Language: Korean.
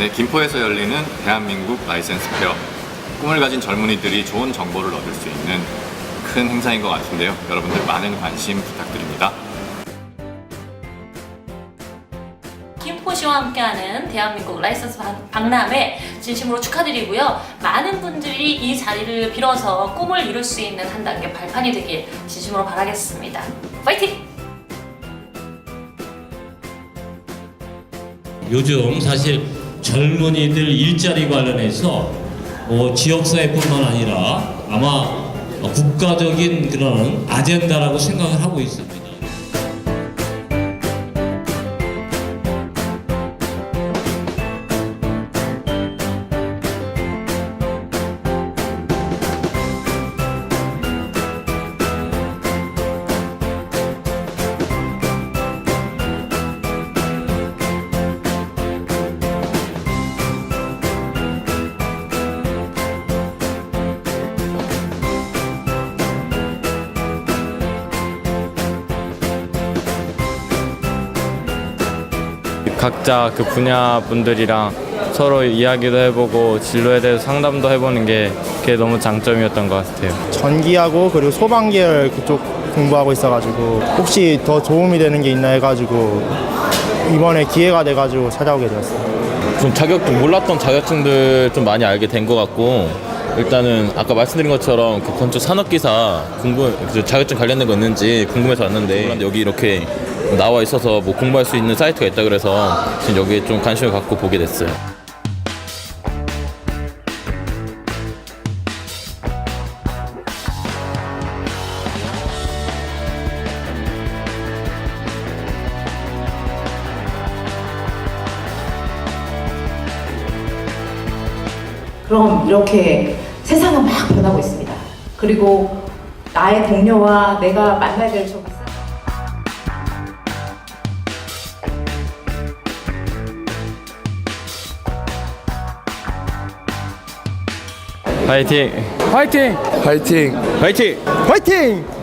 네, 김포에서 열리는 대한민국 라이센스 페어. 꿈을 가진 젊은이들이 좋은 정보를 얻을 수 있는 큰 행사인 것 같은데요. 여러분들 많은 관심 부탁드립니다. 김포시와 함께하는 대한민국 라이선스 박- 박람회 진심으로 축하드리고요. 많은 분들이 이 자리를 빌어서 꿈을 이룰 수 있는 한 단계 발판이 되길 진심으로 바라겠습니다. 파이팅! 요즘 사실 젊은이들 일자리 관련해서 뭐 지역사회뿐만 아니라 아마 국가적인 그런 아젠다라고 생각을 하고 있습니다. 각자 그 분야 분들이랑 서로 이야기도 해보고 진로에 대해서 상담도 해보는 게 그게 너무 장점이었던 것 같아요. 전기하고 그리고 소방 계열 그쪽 공부하고 있어가지고 혹시 더 도움이 되는 게 있나 해가지고 이번에 기회가 돼가지고 찾아오게 되었어요. 좀 자격증 몰랐던 자격증들 좀 많이 알게 된 것 같고 일단은 아까 말씀드린 것처럼 그 건축 산업기사 궁금 그 자격증 관련된 거 있는지 궁금해서 왔는데 여기 이렇게 나와 있어서 뭐 공부할 수 있는 사이트가 있다 그래서 지금 여기에 좀 관심을 갖고 보게 됐어요. 그럼 이렇게 세상은 막 변하고 있습니다. 그리고 나의 동료와 내가 만나야 될 좀. 파이팅! 화이팅! 파이팅! 화이팅!